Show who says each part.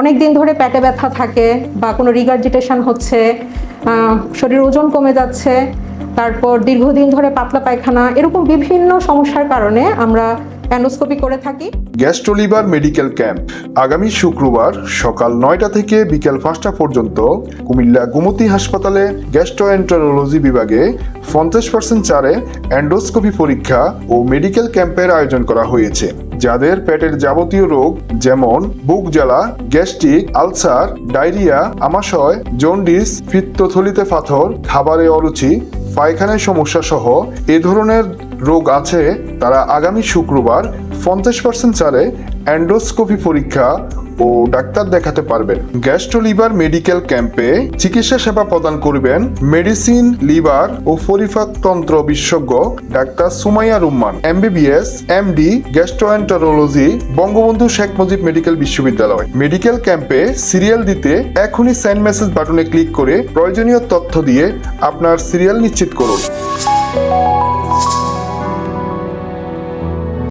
Speaker 1: অনেক দিন ধরে পেটে ব্যথা থাকে বা কোনো রিগার্জিটেশন হচ্ছে শরীর ওজন কমে যাচ্ছে, তারপর দীর্ঘদিন ধরে পাতলা পায়খানা, এরকম বিভিন্ন সমস্যার কারণে আমরা অ্যান্ডোস্কোপি করে থাকি।
Speaker 2: Gastroliver medical camp. আগামী শুক্রবার সকাল নয়টা থেকে বিকেল পাঁচটা পর্যন্ত কুমিল্লা গুমতি হাসপাতালে গ্যাস্ট্রোএন্টারোলজি বিভাগে পঞ্চাশ পার্সেন্ট চারে অ্যান্ডোস্কোপি পরীক্ষা ও মেডিকেল ক্যাম্পের আয়োজন করা হয়েছে। যাদের পেটের যাবতীয় রোগ যেমন বুক জ্বালা, গ্যাস্ট্রিক, আলসার, ডায়রিয়া, আমাশয়, জন্ডিস, পিত্তথলিতে পাথর, খাবারে অরুচি, পায়খানায় সমস্যা সহ এ ধরনের রোগ আছে, তারা আগামী শুক্রবার পঞ্চাশ পার্সেন্ট চারে অ্যান্ডোস্কোপি পরীক্ষা ও ডাক্তার দেখাতে পারবেন। গ্যাস্ট্রো লিভার মেডিকেল ক্যাম্পে চিকিৎসা সেবা প্রদান করবেন মেডিসিন, লিভার ও পরিপাকতন্ত্র বিশেষজ্ঞ doctor Sumaiya Rumman, MBBS, MD, gastroenterology, Bangabandhu Sheikh Mujib medical বিশ্ববিদ্যালয়। মেডিকেল ক্যাম্পে সিরিয়াল দিতে এখনই সেন্ড মেসেজ বাটনে ক্লিক করে প্রয়োজনীয় তথ্য দিয়ে আপনার সিরিয়াল নিশ্চিত করুন।